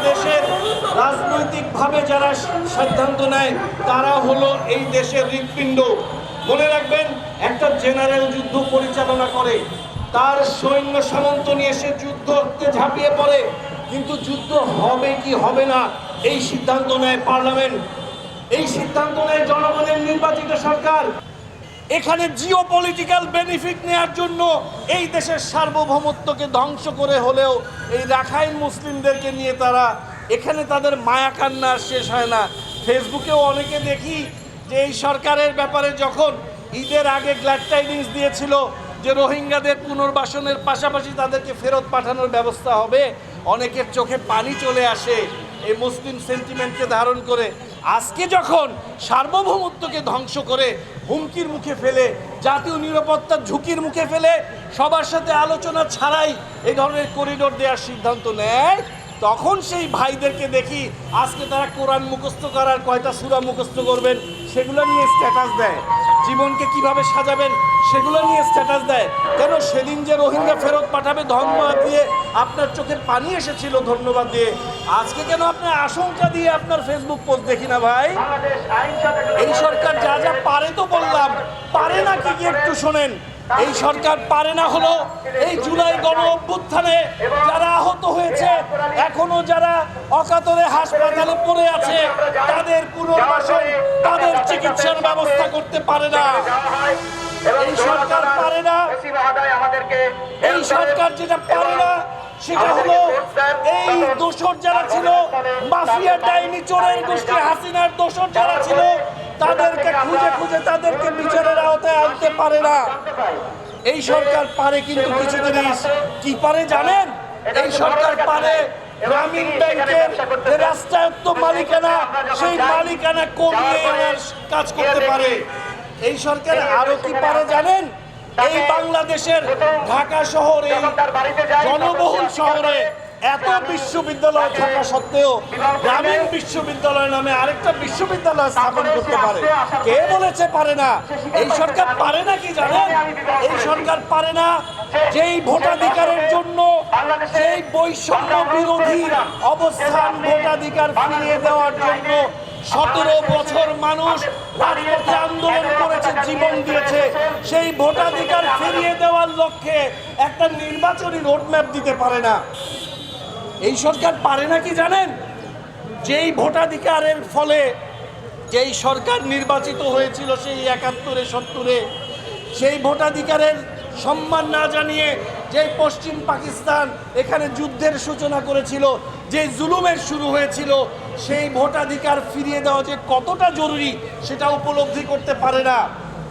বাংলাদেশের রাজনৈতিকভাবে যারা সিদ্ধান্ত নেয়, তারা হলো এই দেশের হৃৎপিণ্ড। মনে রাখবেন, একটা জেনারেল যুদ্ধ পরিচালনা করে, তার সৈন্য সামন্ত নিয়ে সে যুদ্ধতে ঝাঁপিয়ে পড়ে, কিন্তু যুদ্ধ হবে কি হবে না, এই সিদ্ধান্ত নেয় পার্লামেন্ট। এই সিদ্ধান্ত নেয় জনগণের নির্বাচিত সরকার। এখানে জিও পলিটিক্যাল বেনিফিট নেওয়ার জন্য এই দেশের সার্বভৌমত্বকে ধ্বংস করে হলেও এই রাখাইন মুসলিমদেরকে নিয়ে তারা, এখানে তাদের মায়া কান্না শেষ হয় না। ফেসবুকেও অনেকে দেখি যে এই সরকারের ব্যাপারে যখন ঈদের আগে গ্ল্যাড টাইডিংস দিয়েছিল যে রোহিঙ্গাদের পুনর্বাসনের পাশাপাশি তাদেরকে ফেরত পাঠানোর ব্যবস্থা হবে, অনেকের চোখে পানি চলে আসে এই মুসলিম সেন্টিমেন্টকে ধারণ করে। আজকে যখন সার্বভৌমত্বকে ধ্বংস করে হুমকির মুখে ফেলে, জাতীয় নিরাপত্তার ঝুঁকির মুখে ফেলে, সবার সাথে আলোচনা ছাড়াই এই ধরনের করিডোর দেওয়ার সিদ্ধান্ত নেয় তখন সেই ভাইদেরকে দেখি আজকে তারা কোরআন মুখস্থ করার কয়টা সুরা মুখস্থ করবেন, সেগুলো নিয়ে স্ট্যাটাস দেয়। জীবনকে কীভাবে সাজাবেন, সেগুলো নিয়ে স্ট্যাটাস দেয়। কেন সেদিন যে রোহিঙ্গা ফেরত পাঠাবে ধন্যবাদ দিয়ে আপনার চোখের পানি এসেছিল ধন্যবাদ দিয়ে? আজকে কেন আপনার আশঙ্কা দিয়ে আপনার ফেসবুক পোস্ট দেখি না ভাই? এই সরকার যা যা পারে তো বললাম, পারে না কি কি একটু শোনেন। এই সরকার পারে না হলো এই জুলাই গণ অভ্যুত্থানে যারা আহত হয়েছে এখনও যারা অকাতরে হাসপাতালে পড়ে আছে। তাদের পুনর্বাসন, তাদের চিকিৎসার ব্যবস্থা করতে পারে না। এই সরকার পারে না। এই সরকার যেটা পারে না, সেটা হলো এই দোষর যারা ছিল হাসিনার দোষর যারা ছিল, তাদেরকে খুঁজে খুঁজে তাদেরকে আনতে পারে না। এই সরকার পারে কিন্তু কিছু জিনিস। কি পারে জানেন? এই সরকার পারে গ্রামীণ ব্যাংকের রাষ্ট্রায়ত্ত মালিকানা সেই মালিকানা কমিয়ে আনার কাজ করতে পারে। এই সরকার আরও কি পারে জানেন? এই বাংলাদেশের ঢাকা শহরে জনবহুল শহরে এত বিশ্ববিদ্যালয় থাকা সত্ত্বেও গ্রামীণ বিশ্ববিদ্যালয় নামে আরেকটা বিশ্ববিদ্যালয় স্থাপন করতে পারে। কে বলেছে পারে না? এই সরকার পারে। না কি জানেন? এই সরকার পারে না। যেই ভোটাধিকারের জন্য যেই বৈষম্য বিরোধী অবস্থান ভোটাধিকার ফিরিয়ে দেওয়ার জন্য সতেরো বছর মানুষ রাজপথে আন্দোলন করেছে জীবন দিয়েছে। সেই ভোটাধিকার ফিরিয়ে দেওয়ার লক্ষ্যে একটা নির্বাচনী রোডম্যাপ দিতে পারে না। এই সরকার পারে না কি জানেন? যেই ভোটাধিকারের ফলে যেই সরকার নির্বাচিত হয়েছিল সেই একাত্তরে সত্তরে সেই ভোটাধিকারের সম্মান না জানিয়ে যে পশ্চিম পাকিস্তান এখানে যুদ্ধের সূচনা করেছিল, যে জুলুমের শুরু হয়েছিল, সেই ভোটাধিকার ফিরিয়ে দেওয়া যে কতটা জরুরি সেটা উপলব্ধি করতে পারে না।